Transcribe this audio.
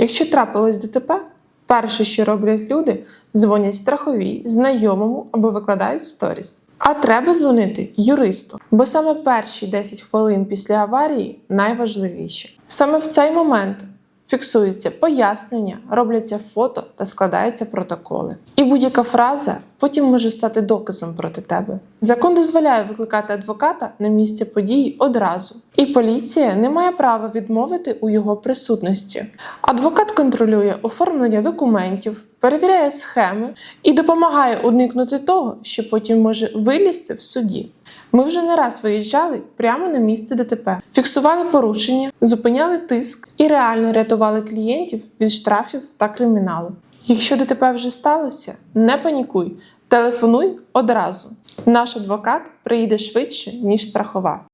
Якщо трапилось ДТП, перше, що роблять люди, дзвонять страховій, знайомому або викладають сторіс. А треба дзвонити юристу, бо саме перші 10 хвилин після аварії найважливіші. Саме в цей момент фіксуються пояснення, робляться фото та складаються протоколи. І будь-яка фраза потім може стати доказом проти тебе. Закон дозволяє викликати адвоката на місце події одразу, і поліція не має права відмовити у його присутності. Адвокат контролює оформлення документів, перевіряє схеми і допомагає уникнути того, що потім може вилізти в суді. Ми вже не раз виїжджали прямо на місце ДТП, фіксували порушення, зупиняли тиск і реально рятували клієнтів від штрафів та криміналу. Якщо ДТП вже сталося, не панікуй, телефонуй одразу. Наш адвокат приїде швидше, ніж страхова.